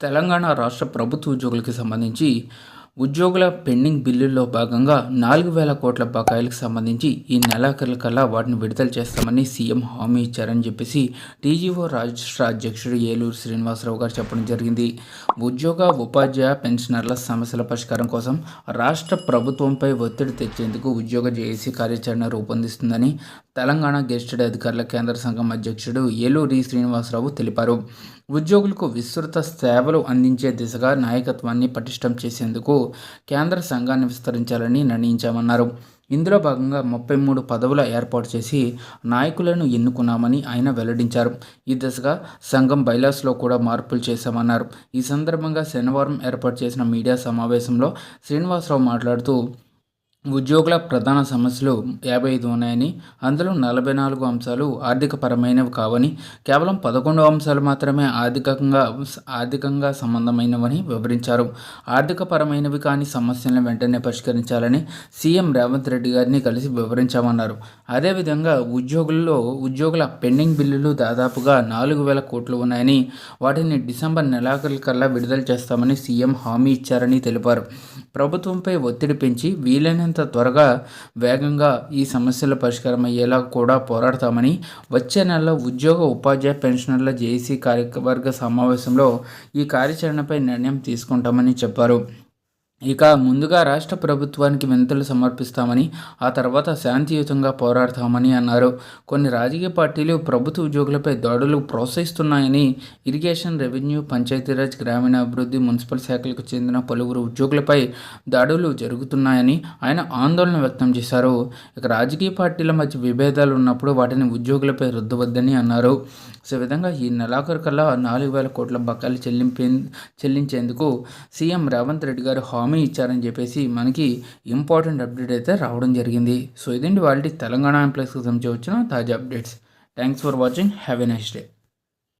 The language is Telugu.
తెలంగాణ రాష్ట్ర ప్రభుత్వ ఉద్యోగులకి సంబంధించి ఉద్యోగుల పెండింగ్ బిల్లుల్లో భాగంగా నాలుగు వేల కోట్ల బకాయిలకు సంబంధించి ఈ నెలాఖరు కల్లా వాటిని విడుదల చేస్తామని సీఎం హామీ ఇచ్చారని చెప్పేసి టీజీఓ రాష్ట్ర అధ్యక్షుడు ఏలూరు శ్రీనివాసరావు గారు చెప్పడం జరిగింది. ఉద్యోగ ఉపాధ్యాయ పెన్షనర్ల సమస్యల పరిష్కారం కోసం రాష్ట్ర ప్రభుత్వంపై ఒత్తిడి తెచ్చేందుకు ఉద్యోగ జేఏసీ కార్యాచరణ రూపొందిస్తుందని తెలంగాణ గెస్టెడ్ అధికారుల కేంద్ర సంఘం అధ్యక్షుడు ఏలూరి శ్రీనివాసరావు తెలిపారు. ఉద్యోగులకు విస్తృత సేవలు అందించే దిశగా నాయకత్వాన్ని పటిష్టం చేసేందుకు కేంద్ర సంఘాన్ని విస్తరించాలని నిర్ణయించామన్నారు. ఇందులో భాగంగా ముప్పై మూడు పదవుల ఏర్పాటు చేసి నాయకులను ఎన్నుకున్నామని ఆయన వెల్లడించారు. ఈ దిశగా సంఘం బైలాస్లో కూడా మార్పులు చేశామన్నారు. ఈ సందర్భంగా శనివారం ఏర్పాటు చేసిన మీడియా సమావేశంలో శ్రీనివాసరావు మాట్లాడుతూ ఉద్యోగుల ప్రధాన సమస్యలు యాభై ఐదు ఉన్నాయని అందులో నలభై నాలుగు అంశాలు ఆర్థికపరమైనవి కావని కేవలం పదకొండు అంశాలు మాత్రమే ఆర్థికంగా ఆర్థికంగా సంబంధమైనవని వివరించారు. ఆర్థికపరమైనవి కాని సమస్యలను వెంటనే పరిష్కరించాలని సీఎం రేవంత్ రెడ్డి గారిని కలిసి వివరించామన్నారు. అదేవిధంగా ఉద్యోగుల్లో ఉద్యోగుల పెండింగ్ బిల్లులు దాదాపుగా నాలుగు వేల కోట్లు ఉన్నాయని వాటిని డిసెంబర్ నెలాఖరు కల్లా విడుదల చేస్తామని సీఎం హామీ ఇచ్చారని తెలిపారు. ప్రభుత్వంపై ఒత్తిడి పెంచి వీలైనంత మరింత త్వరగా వేగంగా ఈ సమస్యల పరిష్కారం అయ్యేలా కూడా పోరాడతామని వచ్చే నెలలో ఉద్యోగ ఉపాధ్యాయ పెన్షనర్ల జేఏసీ కార్యవర్గ సమావేశంలో ఈ కార్యాచరణపై నిర్ణయం తీసుకుంటామని చెప్పారు. ఇక ముందుగా రాష్ట్ర ప్రభుత్వానికి వినతులు సమర్పిస్తామని ఆ తర్వాత శాంతియుతంగా పోరాడతామని అన్నారు. కొన్ని రాజకీయ పార్టీలు ప్రభుత్వ ఉద్యోగులపై దాడులు ప్రోత్సహిస్తున్నాయని ఇరిగేషన్ రెవెన్యూ పంచాయతీరాజ్ గ్రామీణాభివృద్ధి మున్సిపల్ శాఖలకు చెందిన పలువురు ఉద్యోగులపై దాడులు జరుగుతున్నాయని ఆయన ఆందోళన వ్యక్తం చేశారు. ఇక రాజకీయ పార్టీల మధ్య విభేదాలు ఉన్నప్పుడు వాటిని ఉద్యోగులపై రుద్దవద్దని అన్నారు. సో విధంగా ఈ నెలాఖరు కల్లా నాలుగు వేల కోట్ల బకాయిలు చెల్లింపే చెల్లించేందుకు సీఎం రేవంత్ రెడ్డి గారు హామీ ఇచ్చారని చెప్పేసి మనకి ఇంపార్టెంట్ అప్డేట్ అయితే రావడం జరిగింది. సో ఇదండి వాళ్ళ తెలంగాణ ఎంప్లాయీస్కి సంబంధించి వచ్చిన తాజా updates. Thanks for watching. Have a nice day.